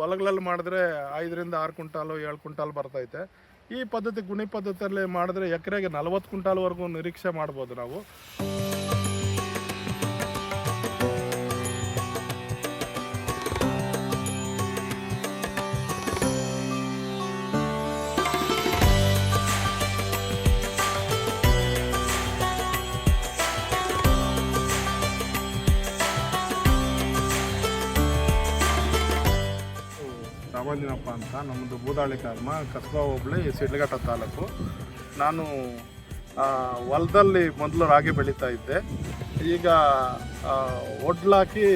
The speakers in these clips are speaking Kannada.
ಹೊಲಗಳಲ್ಲಿ ಮಾಡಿದ್ರೆ ಐದರಿಂದ ಆರು ಕ್ವಿಂಟಾಲು, ಏಳು ಕ್ವಿಂಟಾಲ್ ಬರ್ತೈತೆ. ಈ ಪದ್ಧತಿ, ಗುಣಿ ಪದ್ಧತಿಯಲ್ಲಿ ಮಾಡಿದ್ರೆ ಎಕರೆಗೆ ನಲವತ್ತು ಕ್ವಿಂಟಾಲ್ವರೆಗೂ ನಿರೀಕ್ಷೆ ಮಾಡ್ಬೋದು ನಾವು. ಅಂತ ನಮ್ಮದು ಬೂದಾಳಿ ಗ್ರಾಮ ಕಸ್ಬಾ ಹೋಬಳಿ, ಸಿಡ್ಲಘಟ್ಟ ತಾಲೂಕು. ನಾನು ಹೊಲದಲ್ಲಿ ಮೊದಲು ರಾಗಿ ಬೆಳೀತಾ ಇದ್ದೆ. ಈಗ ಒಡ್ಲಾಕಿ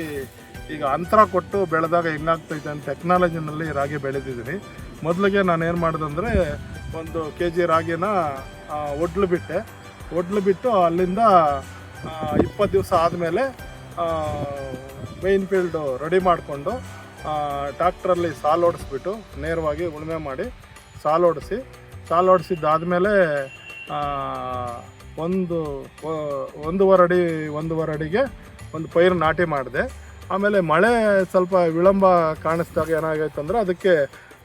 ಈಗ ಅಂತರ ಕೊಟ್ಟು ಬೆಳೆದಾಗ ಹೆಂಗಾಗ್ತೈತೆ ಅಂತ ಟೆಕ್ನಾಲಜಿನಲ್ಲಿ ರಾಗಿ ಬೆಳೆದಿದ್ದೀನಿ. ಮೊದಲಿಗೆ ನಾನು ಏನು ಮಾಡಿದಂದರೆ, ಒಂದು ಕೆ ಜಿ ರಾಗಿನ ಒಡ್ಲು ಬಿಟ್ಟೆ. ಒಡ್ಲು ಬಿಟ್ಟು ಅಲ್ಲಿಂದ ಇಪ್ಪತ್ತು ದಿವಸ ಆದಮೇಲೆ ಮೇನ್ ಫೀಲ್ಡು ರೆಡಿ ಮಾಡಿಕೊಂಡು ಟ್ಯಾಕ್ಟ್ರಲ್ಲಿ ಸಾಲು ಓಡಿಸ್ಬಿಟ್ಟು ನೇರವಾಗಿ ಉಳುಮೆ ಮಾಡಿ ಸಾಲು ಓಡಿಸಿ, ಸಾಲು ಓಡಿಸಿದ್ದಾದಮೇಲೆ ಒಂದು ಒಂದೂವರೆ ಅಡಿ, ಒಂದೂವರೆ ಅಡಿಗೆ ಒಂದು ಪೈರು ನಾಟಿ ಮಾಡಿದೆ. ಆಮೇಲೆ ಮಳೆ ಸ್ವಲ್ಪ ವಿಳಂಬ ಕಾಣಿಸಿದಾಗ ಏನಾಗೈತೆ ಅಂದರೆ ಅದಕ್ಕೆ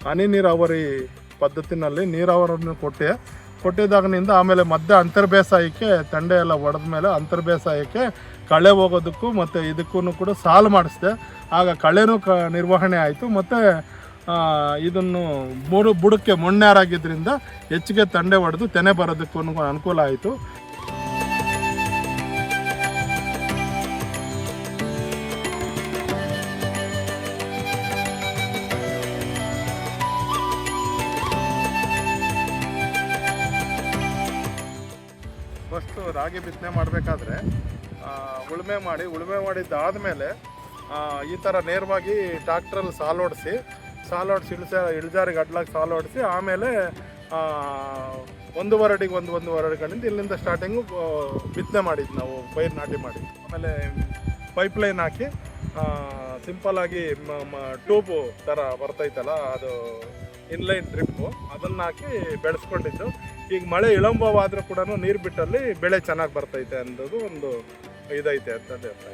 ಹನಿ ನೀರಾವರಿ ಪದ್ಧತಿನಲ್ಲಿ ನೀರಾವರಿಯನ್ನು ಕೊಟ್ಟೆ. ಕೊಟ್ಟಿದ್ದಾಗನಿಂದ ಆಮೇಲೆ ಮಧ್ಯೆ ಅಂತರ್ ಬೇಸಾಯಕ್ಕೆ ತಂಡೆ ಎಲ್ಲ ಒಡೆದ ಮೇಲೆ ಅಂತರ್ ಬೇಸಾಯಕ್ಕೆ ಕಳೆ ಹೋಗೋದಕ್ಕೂ ಮತ್ತು ಇದಕ್ಕೂ ಕೂಡ ಸಾಲು ಮಾಡಿಸಿದೆ. ಆಗ ಕಳೆನೂ ಕ ನಿರ್ವಹಣೆ ಆಯಿತು. ಮತ್ತು ಇದನ್ನು ಬುಡು ಬುಡಕ್ಕೆ ಮೊಣ್ಣಾರಾಗಿದ್ದರಿಂದ ಹೆಚ್ಚಿಗೆ ತಂಡೆ ಹೊಡೆದು ತೆನೆ ಬರೋದಕ್ಕೂ ಅನುಕೂಲ ಆಯಿತು. ರಾಗಿ ಬಿತ್ತನೆ ಮಾಡಬೇಕಾದ್ರೆ ಉಳುಮೆ ಮಾಡಿ, ಉಳುಮೆ ಮಾಡಿದ್ದಾದಮೇಲೆ ಈ ಥರ ನೇರವಾಗಿ ಟ್ರಾಕ್ಟ್ರಲ್ಲಿ ಸಾಲು ಹೊಡಿಸಿ ಇಳಿಸ ಇಳಿಜಾರಿಗೆ ಅಡ್ಲಾಗಿ ಸಾಲು ಹೊಡಿಸಿ ಆಮೇಲೆ ಒಂದು ಒಂದೂವರೆ ಅಡಿಗೆ ಒಂದು, ಒಂದೂವರೆ ಅಡಿಗಳಿಂದ ಇಲ್ಲಿಂದ ಸ್ಟಾರ್ಟಿಂಗು ಬಿತ್ತನೆ ಮಾಡಿದ್ದು ನಾವು, ಪೈರು ನಾಟಿ ಮಾಡಿ ಆಮೇಲೆ ಪೈಪ್ಲೈನ್ ಹಾಕಿ ಸಿಂಪಲ್ಲಾಗಿ ಟ್ಯೂಬು ಥರ ಬರ್ತೈತಲ್ಲ, ಅದು ಇನ್ಲೈನ್ ಡ್ರಿಪ್ಪು ಅದನ್ನು ಹಾಕಿ ಬೆಳೆಸ್ಕೊಂಡಿದ್ದು. ಈಗ ಮಳೆ ವಿಳಂಬವಾದರೂ ಕೂಡ ನೀರು ಬಿಟ್ಟಲ್ಲಿ ಬೆಳೆ ಚೆನ್ನಾಗಿ ಬರ್ತೈತೆ ಅನ್ನೋದು ಒಂದು ಇದೈತೆ ಅಂತ ಹೇಳ್ತಾ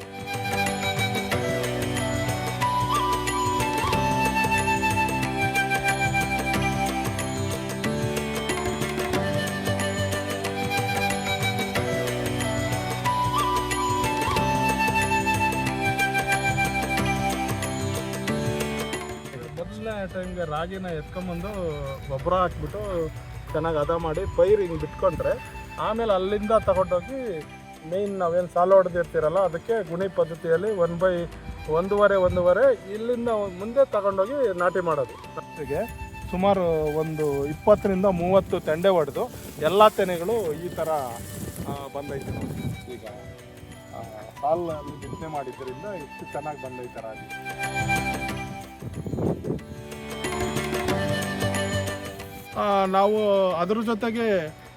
ಟೈಮ್ಗೆ ರಾಗಿನ ಎತ್ಕೊಂಬಂದು ಗೊಬ್ಬರ ಹಾಕ್ಬಿಟ್ಟು ಚೆನ್ನಾಗಿ ಹದ ಮಾಡಿ ಪೈರು ಹಿಂಗೆ ಬಿಟ್ಕೊಂಡ್ರೆ, ಆಮೇಲೆ ಅಲ್ಲಿಂದ ತಗೊಂಡೋಗಿ ಮೇಯ್ನ್ ನಾವೇನು ಸಾಲು ಹೊಡೆದಿರ್ತೀರಲ್ಲ, ಅದಕ್ಕೆ ಗುಣಿ ಪದ್ಧತಿಯಲ್ಲಿ ಒನ್ ಬೈ ಒಂದೂವರೆ ಒಂದೂವರೆ ಇಲ್ಲಿಂದ ಮುಂದೆ ತಗೊಂಡೋಗಿ ನಾಟಿ ಮಾಡೋದು. ಫಸ್ಟಿಗೆ ಸುಮಾರು ಒಂದು ಇಪ್ಪತ್ತರಿಂದ ಮೂವತ್ತು ತೆಂಡೆ ಹೊಡೆದು ಎಲ್ಲ ತೆನೆಗಳು ಈ ಥರ ಬಂದೈತೆ ಈಗ ಸಾಲಲ್ಲಿ ಬಿತ್ತನೆ ಮಾಡಿದ್ದರಿಂದ ಎಷ್ಟು ಚೆನ್ನಾಗಿ ಬಂದೈತೆ ನಾವು ಅದ್ರ ಜೊತೆಗೆ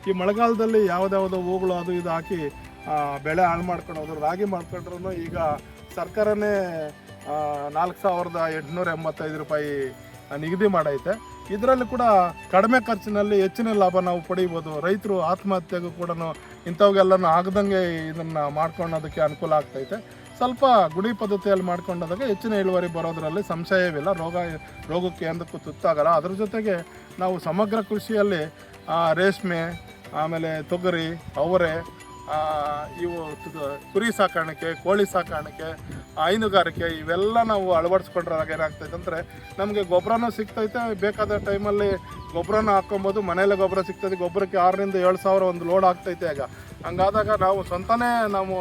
ಈ ಮಳೆಗಾಲದಲ್ಲಿ ಯಾವುದ್ಯಾವುದೋ ಹೂಗಳು ಅದು ಇದು ಹಾಕಿ ಬೆಳೆ ಹಾಳು ಮಾಡ್ಕೊಂಡು ಹೋದ್ರು ರಾಗಿ ಮಾಡ್ಕೊಂಡ್ರು ಈಗ ಸರ್ಕಾರನೇ ನಾಲ್ಕು ಸಾವಿರದ ಎಂಟುನೂರ ಎಂಬತ್ತೈದು ರೂಪಾಯಿ ನಿಗದಿ ಮಾಡೈತೆ. ಇದರಲ್ಲಿ ಕೂಡ ಕಡಿಮೆ ಖರ್ಚಿನಲ್ಲಿ ಹೆಚ್ಚಿನ ಲಾಭ ನಾವು ಪಡಿಬೋದು. ರೈತರು ಆತ್ಮಹತ್ಯೆಗೂ ಕೂಡ ಇಂಥವಾಗೆಲ್ಲನೂ ಆಗದಂಗೆ ಇದನ್ನು ಮಾಡ್ಕೊಳ್ಳೋದಕ್ಕೆ ಅನುಕೂಲ ಆಗ್ತೈತೆ. ಸ್ವಲ್ಪ ಗುಡಿ ಪದ್ಧತಿಯಲ್ಲಿ ಮಾಡ್ಕೊಂಡಾಗ ಹೆಚ್ಚಿನ ಇಳುವರಿ ಬರೋದರಲ್ಲಿ ಸಂಶಯವಿಲ್ಲ. ರೋಗ, ರೋಗಕ್ಕೆ ಎಂದಕ್ಕೂ ತುತ್ತಾಗಲ್ಲ. ಅದ್ರ ಜೊತೆಗೆ ನಾವು ಸಮಗ್ರ ಕೃಷಿಯಲ್ಲಿ ರೇಷ್ಮೆ, ಆಮೇಲೆ ತೊಗರಿ, ಅವರೆ ಇವು ಕುರಿ ಸಾಕಾಣಿಕೆ, ಕೋಳಿ ಸಾಕಾಣಿಕೆ, ಹೈನುಗಾರಿಕೆ ಇವೆಲ್ಲ ನಾವು ಅಳವಡಿಸ್ಕೊಂಡ್ರಾಗ ಏನಾಗ್ತೈತೆ ಅಂದರೆ ನಮಗೆ ಗೊಬ್ಬರನೂ ಸಿಗ್ತೈತೆ. ಬೇಕಾದ ಟೈಮಲ್ಲಿ ಗೊಬ್ಬರನ ಹಾಕ್ಕೊಬೋದು. ಮನೇಲೆ ಗೊಬ್ಬರ ಸಿಗ್ತೈತೆ ಗೊಬ್ಬರಕ್ಕೆ ಆರರಿಂದ ಏಳು ಸಾವಿರ ಒಂದು ಲೋಡ್ ಆಗ್ತೈತೆ ಈಗ ಹಂಗಾದಾಗ ನಾವು ಸ್ವಂತನೇ ನಾವು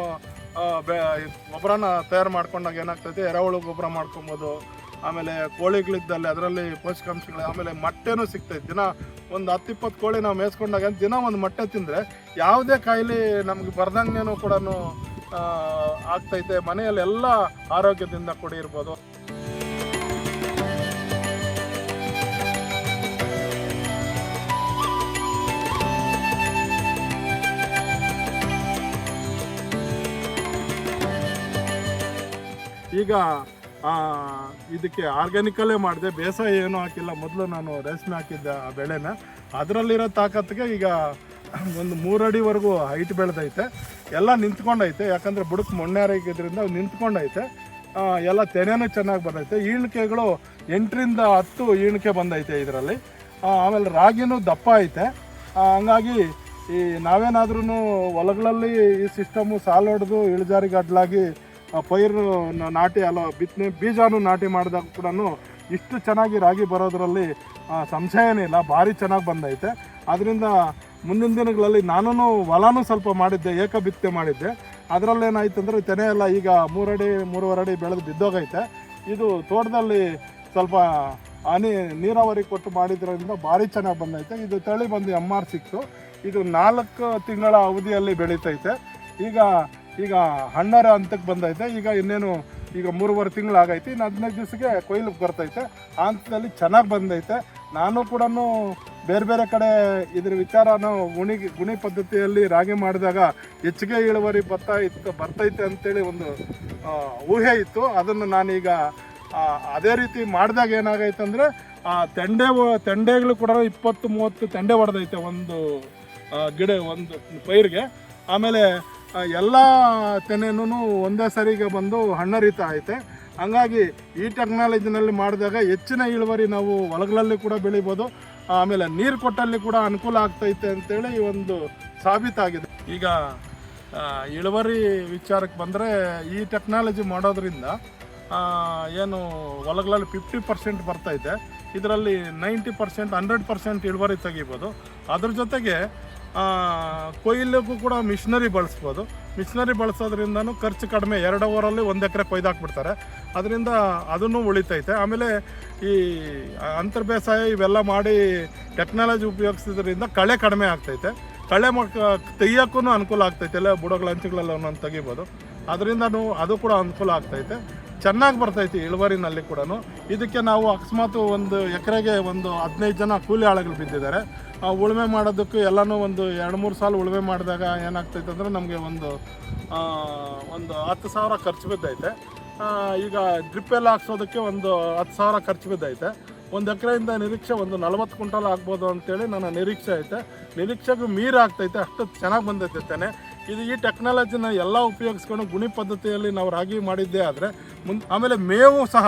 ಗೊಬ್ಬರನ ತಯಾರು ಮಾಡ್ಕೊಂಡಾಗ ಏನಾಗ್ತೈತೆ? ಎರೆಹುಳು ಗೊಬ್ಬರ ಮಾಡ್ಕೊಬೋದು, ಆಮೇಲೆ ಕೋಳಿಗಳಿದ್ದಲ್ಲಿ ಅದರಲ್ಲಿ ಪೋಷಕಾಂಶಗಳು, ಆಮೇಲೆ ಮೊಟ್ಟೆನೂ ಸಿಗ್ತೈತೆ. ದಿನ ಒಂದು ಹತ್ತು ಇಪ್ಪತ್ತು ಕೋಳಿ ನಾವು ಮೇಯಿಸ್ಕೊಂಡಾಗ ದಿನ ಒಂದು ಮೊಟ್ಟೆ ತಿಂದರೆ ಯಾವುದೇ ಕಾಯಿಲೆ ನಮಗೆ ಬರ್ದಂಗೆನೂ ಕೂಡ ಆಗ್ತೈತೆ. ಮನೆಯಲ್ಲೆಲ್ಲ ಆರೋಗ್ಯದಿಂದ ಕೂಡಿ ಇರ್ಬೋದು. ಈಗ ಇದಕ್ಕೆ ಆರ್ಗ್ಯಾನಿಕಲ್ಲೇ ಮಾಡಿದೆ. ಬೇಸಾಯ ಏನೂ ಹಾಕಿಲ್ಲ. ಮೊದಲು ನಾನು ರೇಷ್ಮೆ ಹಾಕಿದ್ದೆ ಆ ಬೆಳೆನ. ಅದರಲ್ಲಿರೋ ತಾಕತ್ತಿಗೆ ಈಗ ಒಂದು ಮೂರು ಅಡಿವರೆಗೂ ಹೈಟ್ ಬೆಳೆದೈತೆ. ಎಲ್ಲ ನಿಂತ್ಕೊಂಡೈತೆ. ಯಾಕಂದರೆ ಬುಡಕ್ಕೆ ಮೊಣ್ಣೆ ಆಗಿದ್ದರಿಂದ ನಿಂತ್ಕೊಂಡೈತೆ. ಎಲ್ಲ ತೆನೆಯೂ ಚೆನ್ನಾಗಿ ಬಂದೈತೆ. ಈಣಿಕೆಗಳು ಎಂಟರಿಂದ ಹತ್ತು ಈಣಿಕೆ ಬಂದೈತೆ ಇದರಲ್ಲಿ. ಆಮೇಲೆ ರಾಗಿನೂ ದಪ್ಪ ಐತೆ. ಹಂಗಾಗಿ ಈ ನಾವೇನಾದ್ರೂ ಹೊಲಗಳಲ್ಲಿ ಈ ಸಿಸ್ಟಮು ಸಾಲು ಹೊಡೆದು ಇಳಿಜಾರಿಗೆ ಅಡ್ಲಾಗಿ ಆ, ಪೈರು ನಾಟಿ, ಅಲ್ಲ, ಬಿತ್ತನೆ, ಬೀಜಾನು ನಾಟಿ ಮಾಡಿದಾಗ ಕೂಡ ಇಷ್ಟು ಚೆನ್ನಾಗಿ ರಾಗಿ ಬರೋದ್ರಲ್ಲಿ ಸಂಶಯನೇ ಇಲ್ಲ, ಭಾರಿ ಚೆನ್ನಾಗಿ ಬಂದೈತೆ. ಅದರಿಂದ ಮುಂದಿನ ದಿನಗಳಲ್ಲಿ ನಾನು ಹೊಲನೂ ಸ್ವಲ್ಪ ಮಾಡಿದ್ದೆ ಏಕ ಬಿತ್ತನೆ ಮಾಡಿದ್ದೆ. ಅದರಲ್ಲೇನಾಯ್ತು ಅಂದರೆ ತೆನೆ ಎಲ್ಲ ಈಗ ಮೂರಡಿ, ಮೂರುವರೆ ಅಡಿ ಬೆಳೆದು ಬಿದ್ದೋಗೈತೆ. ಇದು ತೋಟದಲ್ಲಿ ಸ್ವಲ್ಪ ಹನಿ, ನೀರಾವರಿ ಕೊಟ್ಟು ಮಾಡಿದ್ರಿಂದ ಭಾರಿ ಚೆನ್ನಾಗಿ ಬಂದೈತೆ. ಇದು ತಳಿ ಬಂದು ಎಂ ಆರ್ ಸಿಕ್ಸು ಇದು ನಾಲ್ಕು ತಿಂಗಳ ಅವಧಿಯಲ್ಲಿ ಬೆಳೀತೈತೆ. ಈಗ ಈಗ ಹಣ್ಣರ ಹಂತಕ್ಕೆ ಬಂದೈತೆ. ಈಗ ಇನ್ನೇನು ಈಗ ಮೂರುವರೆ ತಿಂಗಳಾಗೈತೆ ಇನ್ನು ಹದಿನೈದು ದಿವಸಕ್ಕೆ ಕೊಯ್ಲು ಬರ್ತೈತೆ. ಆ ಹಂತದಲ್ಲಿ ಚೆನ್ನಾಗಿ ಬಂದೈತೆ. ನಾನು ಕೂಡ ಬೇರೆ ಬೇರೆ ಕಡೆ ಇದ್ರ ವಿಚಾರನ ಗುಣಿ ಗುಣಿ ಪದ್ಧತಿಯಲ್ಲಿ ರಾಗಿ ಮಾಡಿದಾಗ ಹೆಚ್ಚಿಗೆ ಇಳುವರಿ ಬರ್ತಾ ಇತ್ತು, ಬರ್ತೈತೆ ಅಂತೇಳಿ ಒಂದು ಊಹೆ ಇತ್ತು. ಅದನ್ನು ನಾನೀಗ ಅದೇ ರೀತಿ ಮಾಡಿದಾಗ ಏನಾಗೈತೆ ಅಂದರೆ, ಆ, ತೆಂಡೆ ತೆಂಡೆಗಳು ಕೂಡ ಇಪ್ಪತ್ತು, ಮೂವತ್ತು ತೆಂಡೆ ಹೊಡೆದೈತೆ ಒಂದು ಗಿಡ, ಒಂದು, ಪೈರಿಗೆ. ಆಮೇಲೆ ಎಲ್ಲ ತೆನೆನೂ ಒಂದೇ ಸರಿಗೆ ಬಂದು ಹಣ್ಣರಿತಾ ಐತೆ ಹಂಗಾಗಿ ಈ ಟೆಕ್ನಾಲಜಿನಲ್ಲಿ ಮಾಡಿದಾಗ ಹೆಚ್ಚಿನ ಇಳುವರಿ ನಾವು ಹೊಲಗಳಲ್ಲಿ ಕೂಡ ಬೆಳಿಬೋದು. ಆಮೇಲೆ ನೀರು ಕೊಟ್ಟಲ್ಲಿ ಕೂಡ ಅನುಕೂಲ ಆಗ್ತೈತೆ ಅಂತೇಳಿ ಒಂದು ಸಾಬೀತಾಗಿದೆ. ಈಗ ಇಳುವರಿ ವಿಚಾರಕ್ಕೆ ಬಂದರೆ ಈ ಟೆಕ್ನಾಲಜಿ ಮಾಡೋದ್ರಿಂದ ಏನು ಹೊಲಗಳಲ್ಲಿ ಫಿಫ್ಟಿ ಪರ್ಸೆಂಟ್ ಬರ್ತೈತೆ ಇದರಲ್ಲಿ ನೈಂಟಿ ಪರ್ಸೆಂಟ್ ಹಂಡ್ರೆಡ್ ಪರ್ಸೆಂಟ್ ಇಳುವರಿ ತೆಗಿಬೋದು. ಅದ್ರ ಜೊತೆಗೆ ಕೊಯ್ಲಿಗೂ ಕೂಡ ಮಿಷನರಿ ಬಳಸ್ಬೋದು. ಮಿಷನರಿ ಬಳಸೋದ್ರಿಂದನೂ ಖರ್ಚು ಕಡಿಮೆ ಎರಡು ಅವರಲ್ಲಿ ಒಂದು ಎಕರೆ ಕೊಯ್ದಾಕ್ಬಿಡ್ತಾರೆ ಅದರಿಂದ ಅದನ್ನು ಉಳಿತೈತೆ. ಆಮೇಲೆ ಈ ಅಂತರ್ ಬೇಸಾಯ ಇವೆಲ್ಲ ಮಾಡಿ ಟೆಕ್ನಾಲಜಿ ಉಪಯೋಗಿಸೋದ್ರಿಂದ ಕಳೆ ಕಡಿಮೆ ಆಗ್ತೈತೆ. ಕಳೆ ಮಕ್ ತೆಗಿಯೋಕ್ಕೂ ಅನುಕೂಲ ಆಗ್ತೈತೆ. ಎಲ್ಲ ಬುಡಗಳ ಅಂಚುಗಳೆಲ್ಲ ತೆಗಿಬೋದು. ಅದರಿಂದನೂ ಅದು ಕೂಡ ಅನುಕೂಲ ಆಗ್ತೈತೆ. ಚೆನ್ನಾಗಿ ಬರ್ತೈತಿ ಇಳುವರಿನಲ್ಲಿ ಕೂಡ ಇದಕ್ಕೆ ನಾವು ಅಕಸ್ಮಾತ್ ಒಂದು ಎಕರೆಗೆ ಒಂದು ಹದಿನೈದು ಜನ ಕೂಲಿ ಆಳುಗಳು ಬಿದ್ದಿದ್ದಾರೆ. ಆ ಉಳುಮೆ ಮಾಡೋದಕ್ಕೂ ಎಲ್ಲನೂ ಒಂದು ಎರಡು ಮೂರು ಸಾಲ ಉಳುಮೆ ಮಾಡಿದಾಗ ಏನಾಗ್ತೈತೆ ಅಂದರೆ ನಮಗೆ ಒಂದು ಒಂದು ಹತ್ತು ಸಾವಿರ ಖರ್ಚು ಬಿದ್ದೈತೆ. ಈಗ ಡ್ರಿಪ್ ಎಲ್ಲ ಹಾಕ್ಸೋದಕ್ಕೆ ಒಂದು ಹತ್ತು ಸಾವಿರ ಖರ್ಚು ಬಿದ್ದೈತೆ. ಒಂದು ಎಕರೆಯಿಂದ ನಿರೀಕ್ಷೆ ಒಂದು ನಲವತ್ತು ಕ್ವಿಂಟಲ್ ಆಗ್ಬೋದು ಅಂತೇಳಿ ನನ್ನ ನಿರೀಕ್ಷೆ ಐತೆ. ನಿರೀಕ್ಷೆಗೂ ಮೀರಾಗ್ತೈತೆ ಅಷ್ಟು ಚೆನ್ನಾಗಿ ಬಂದೈತೆ ತೆನೆ. ಇದು ಈ ಟೆಕ್ನಾಲಜಿನ ಎಲ್ಲ ಉಪಯೋಗಿಸ್ಕೊಂಡು ಗುಣಿ ಪದ್ಧತಿಯಲ್ಲಿ ನಾವು ರಾಗಿ ಮಾಡಿದ್ದೇ ಆದರೆ ಮುಂದೆ ಆಮೇಲೆ ಮೇವು ಸಹ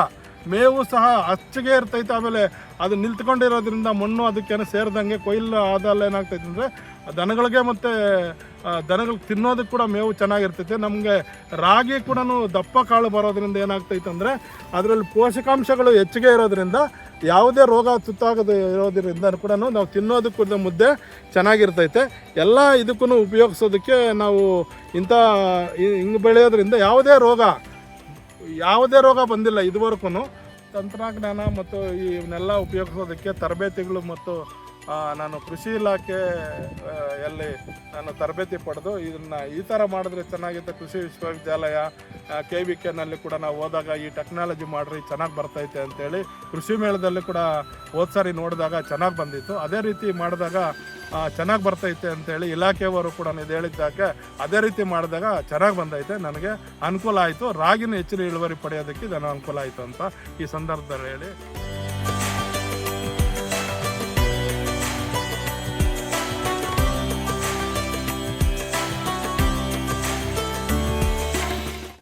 ಮೇವು ಸಹ ಅಚ್ಚಗೆ ಇರ್ತೈತೆ. ಆಮೇಲೆ ಅದು ನಿಂತ್ಕೊಂಡಿರೋದ್ರಿಂದ ಮಣ್ಣು ಅದಕ್ಕೇನು ಸೇರಿದಂಗೆ ಕೊಯ್ಲು ಆದಲ್ಲ ಏನಾಗ್ತೈತೆ ಅಂದರೆ ದನಗಳಿಗೆ ಮತ್ತು ದನಗಳು ತಿನ್ನೋದಕ್ಕೆ ಕೂಡ ಮೇವು ಚೆನ್ನಾಗಿರ್ತೈತೆ. ನಮಗೆ ರಾಗಿ ಕೂಡ ದಪ್ಪ ಕಾಳು ಬರೋದ್ರಿಂದ ಏನಾಗ್ತೈತೆ ಅಂದರೆ, ಅದರಲ್ಲಿ ಪೋಷಕಾಂಶಗಳು ಹೆಚ್ಚಿಗೆ ಇರೋದ್ರಿಂದ, ಯಾವುದೇ ರೋಗ ತುತ್ತಾಗದೆ ಇರೋದ್ರಿಂದ ಕೂಡ ನಾವು ತಿನ್ನೋದಕ್ಕೂ ಮುದ್ದೆ ಚೆನ್ನಾಗಿರ್ತೈತೆ. ಎಲ್ಲ ಇದಕ್ಕೂ ಉಪಯೋಗಿಸೋದಕ್ಕೆ ನಾವು ಇಂಥ ಹಿಂಗೆ ಬೆಳೆಯೋದ್ರಿಂದ ಯಾವುದೇ ರೋಗ ಯಾವುದೇ ರೋಗ ಬಂದಿಲ್ಲ ಇದುವರೆಗೂ ತಂತ್ರಜ್ಞಾನ ಮತ್ತು ಇವನ್ನೆಲ್ಲ ಉಪಯೋಗಿಸೋದಕ್ಕೆ ತರಬೇತಿಗಳು ಮತ್ತು ನಾನು ಕೃಷಿ ಇಲಾಖೆ ಯಲ್ಲಿ ನಾನು ತರಬೇತಿ ಪಡೆದು ಇದನ್ನು ಈ ಥರ ಮಾಡಿದ್ರೆ ಚೆನ್ನಾಗಿತ್ತು ಕೃಷಿ ವಿಶ್ವವಿದ್ಯಾಲಯ ಕೆ ವಿ ಕೆನಲ್ಲಿ ಕೂಡ ನಾವು ಹೋದಾಗ ಈ ಟೆಕ್ನಾಲಜಿ ಮಾಡ್ರಿ, ಚೆನ್ನಾಗಿ ಬರ್ತೈತೆ ಅಂತೇಳಿ ಕೃಷಿ ಮೇಳದಲ್ಲಿ ಕೂಡ ಹೋದ್ಸಾರಿ ನೋಡಿದಾಗ ಚೆನ್ನಾಗಿ ಬಂದಿತ್ತು. ಅದೇ ರೀತಿ ಮಾಡಿದಾಗ ಚೆನ್ನಾಗಿ ಬರ್ತೈತೆ ಅಂತೇಳಿ ಇಲಾಖೆಯವರು ಕೂಡ ಇದು ಹೇಳಿದ್ದಕ್ಕೆ ಅದೇ ರೀತಿ ಮಾಡಿದಾಗ ಚೆನ್ನಾಗಿ ಬಂದೈತೆ. ನನಗೆ ಅನುಕೂಲ ಆಯಿತು. ರಾಗಿನ ಹೆಚ್ಚಿನ ಇಳುವರಿ ಪಡೆಯೋದಕ್ಕೆ ಇದನ್ನು ಅನುಕೂಲ ಆಯಿತು ಅಂತ ಈ ಸಂದರ್ಭದಲ್ಲಿ ಹೇಳಿ